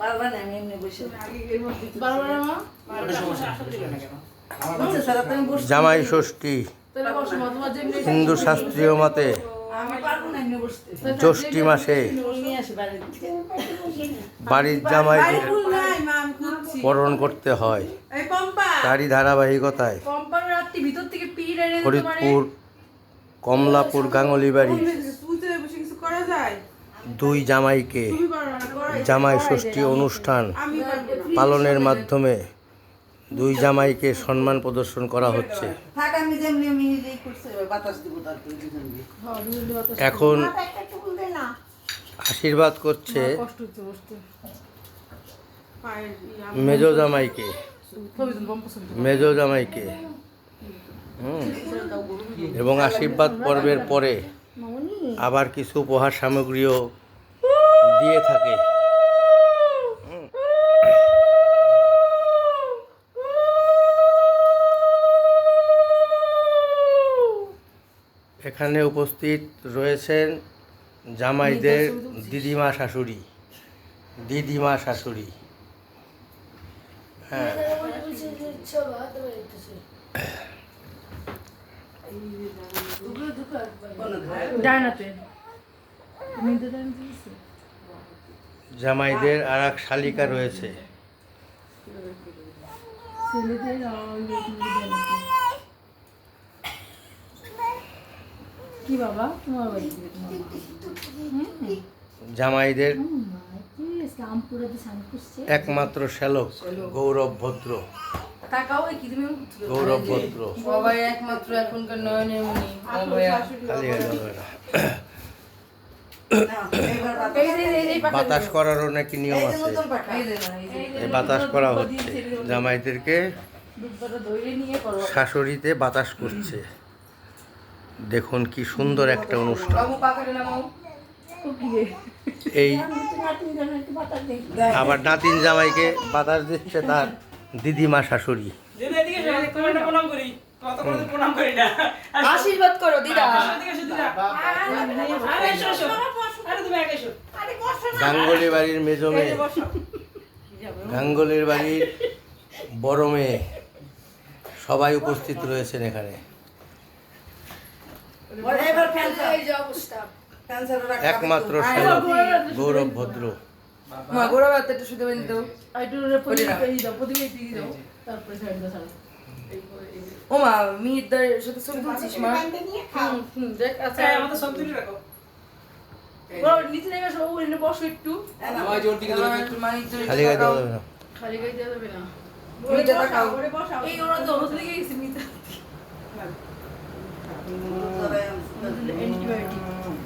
পারবা না আমি এমনি বসে বারবার মা স্যার আপনি বসে জামাই ষষ্ঠী। হিন্দু শাস্ত্রীয় মতে আমি পারব না এমনি বসতে। জ্যৈষ্ঠী মাসে বাড়ির জামাই পরণ করতে হয়। তারই ধারাবাহিকতায়। ফরিদপুর কমলাপুর করা যায় দুই জামাইকে জামাই ষষ্ঠী অনুষ্ঠান পালনের মাধ্যমে দুই জামাইকে সম্মান প্রদর্শন করা হচ্ছে। এখন আশীর্বাদ করছে মেজ জামাইকে। মেজ জামাইকে। এবং আশীর্বাদ পর্বের পরে আবার কিছু উপহার সামগ্রীও দিয়ে থাকে। এখানে উপস্থিত রয়েছেন জামাইদের দিদিমা শাশুড়ি। দিদিমা শাশুড়ি। হ্যাঁ। জামাইদের আর এক শালিকা রয়েছে। কি বাবা? তোমার। জামাইদের একমাত্র শ্যালক গৌরব ভদ্র তাকাও কি তুমি গৌরব ভদ্র সবাই একমাত্র এখনকার নয়নে মনি বাতাস করারও নাকি নিয়ম আছে। এই বাতাস করা হচ্ছে। জামাইদেরকে শাশুড়িতে বাতাস করছে। দেখুন কি সুন্দর একটা অনুষ্ঠান। এই আবার নাতিন জামাইকে বাতাস দিচ্ছে তার দিদিমা শাশুড়ি। আশীর্বাদ করো দিদা। গাঙ্গুলি বাড়ির মেজো মেয়ে। গাঙ্গুলির বাড়ির বড় মেয়ে। সবাই উপস্থিত রয়েছেন এখানে। একমাত্র গৌরব ভদ্র। মা গোড়া বাতে একটু শুধু দাও একটু প্রদীপ এই দাও। প্রদীপ দাও তারপরে ও মা মিহিরদার সাথে ছবি তুলছিস মা। হুম হুম দেখ আচ্ছা। হ্যাঁ, আমাদের সব তুলে রাখো। ও নিচে নেমে সব এনে বসো একটু। খালি যাবে না। খালি দেওয়া যাবে না। নিচে তাকাও। এই ওরা